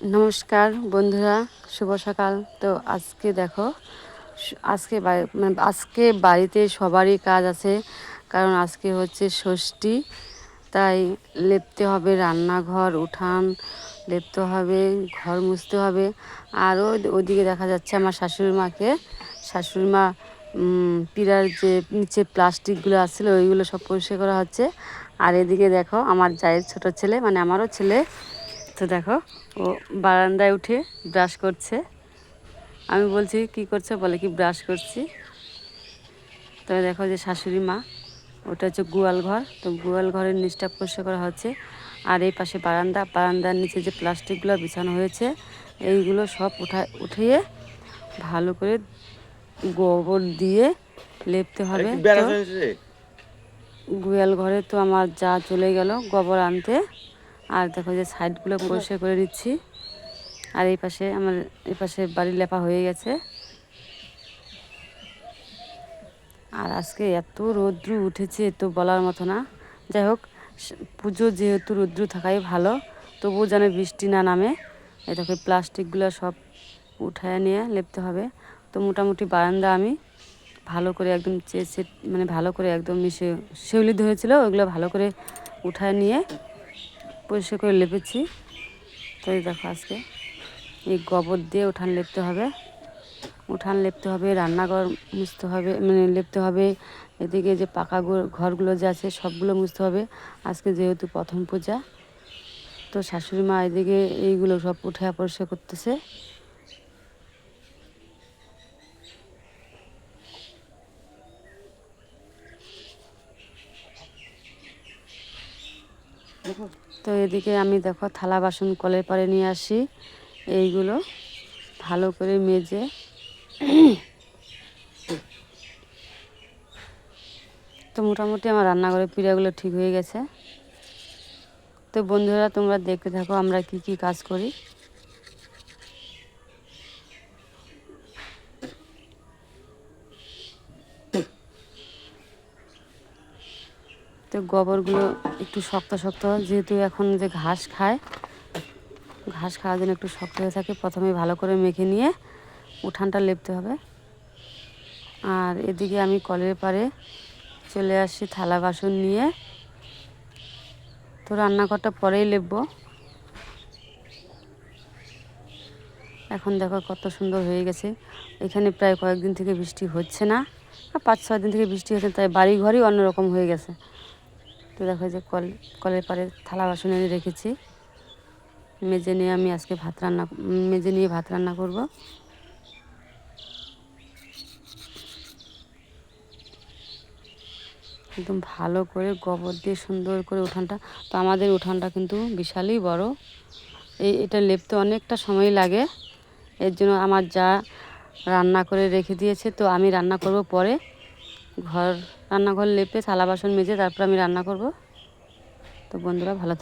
নমস্কার বন্ধুরা শুভ সকাল। তো আজকে দেখো আজকে মানে আজকে বাড়িতে সবারই কাজ আছে কারণ আজকে হচ্ছে ষষ্ঠী। তাই লেপতে হবে রান্নাঘর উঠান লেপতে হবে ঘর মুছতে হবে। আরও ওদিকে দেখা যাচ্ছে আমার শাশুড়ি মাকে। শাশুড়ি মা উম, যে নিচে প্লাস্টিকগুলো আসছিল ওইগুলো সব পরিষ্কার করা হচ্ছে। আর এদিকে দেখো আমার জায়ের ছোট ছেলে মানে আমারও ছেলে তো দেখো। ও বারান্দায় উঠে ব্রাশ করছে। আমি বলছি কি করছে? বলে কি ব্রাশ করছি? তো দেখো যে শাশুড়ি মা ওটা হচ্ছে গোয়াল ঘর। তো গোয়াল ঘরের নিচটা পরিষ্কার করা হচ্ছে। আর এই পাশে বারান্দা বারান্দার নিচে যে প্লাস্টিকগুলো বিছানো হয়েছে এইগুলো সব উঠা উঠিয়ে ভালো করে গোবর দিয়ে লেপতে হবে। গোয়াল ঘরে তো আমার যা চলে গেল গোবর আনতে। আর দেখো যে সাইডগুলো পরিষ্কার করে দিচ্ছি আর এই পাশে আমার এই পাশে বাড়ি লেপা হয়ে গেছে। আর আজকে এত রৌদ্র উঠেছে তো বলার মতো না। যাই হোক পুজো যেহেতু রৌদ্র থাকাই ভালো তবুও যেন বৃষ্টি না নামে। এ দেখো প্লাস্টিকগুলো সব উঠায় নিয়ে লেপতে হবে। তো মোটামুটি বারান্দা আমি ভালো করে একদম চেয়ে মানে ভালো করে একদম মিশে শিউলি ধরেছিল ওইগুলো ভালো করে উঠায় নিয়ে পরিষ্কার করে লেপেছি। তো দেখো আজকে। এই গোবর দিয়ে উঠান লেপতে হবে। উঠান লেপতে হবে, রান্নাঘর মুছতে হবে মানে লেপতে হবে। এদিকে যে পাকা ঘর- ঘরগুলো যে আছে সবগুলো মুছতে হবে। আজকে যেহেতু প্রথম পূজা, তো শাশুড়ি মা এদিকে এইগুলো সব উঠে পরিষ্কার করতেছে। তো এদিকে আমি দেখো থালা বাসন কলের পরে নিয়ে আসি। এইগুলো ভালো করে মেজে। তো মোটামুটি আমার রান্নাঘরের পিড়াগুলো ঠিক হয়ে গেছে। তো বন্ধুরা, তোমরা দেখতে থাকো আমরা কি কি কাজ করি। তো গোবরগুলো একটু শক্ত শক্ত, যেহেতু এখন যে ঘাস খায়, ঘাস খাওয়ার জন্য একটু শক্ত হয়ে থাকে, প্রথমে ভালো করে মেখে নিয়ে উঠানটা লেপতে হবে। আর এদিকে আমি কলের পাড়ে চলে আসি থালা বাসন নিয়ে। তো রান্নাঘরটা পরেই লেপবো। এখন দেখো কত সুন্দর হয়ে গেছে। এখানে প্রায় কয়েকদিন থেকে বৃষ্টি হচ্ছে না পাঁচ ছয় দিন থেকে বৃষ্টি হচ্ছে, তাই বাড়ি ঘরই অন্যরকম হয়ে গেছে। তো দেখো যে কল, কলের পাড়ে থালা বাসন এনে রেখেছি। মেজে নিয়ে আমি আজকে ভাত রান্না, মেজে নিয়ে ভাত রান্না করব। একদম ভালো করে গোবর দিয়ে সুন্দর করে উঠানটা, তো আমাদের উঠানটা কিন্তু বিশালই বড়। এই, এটা লেপতে অনেকটা সময় লাগে। এর জন্য আমার যা রান্না করে রেখে দিয়েছে, তো আমি রান্না করব পরে। ঘর রান্নাঘর লেপে থালা বাসন মেজে তারপর আমি রান্না করব। তো বন্ধুরা ভালো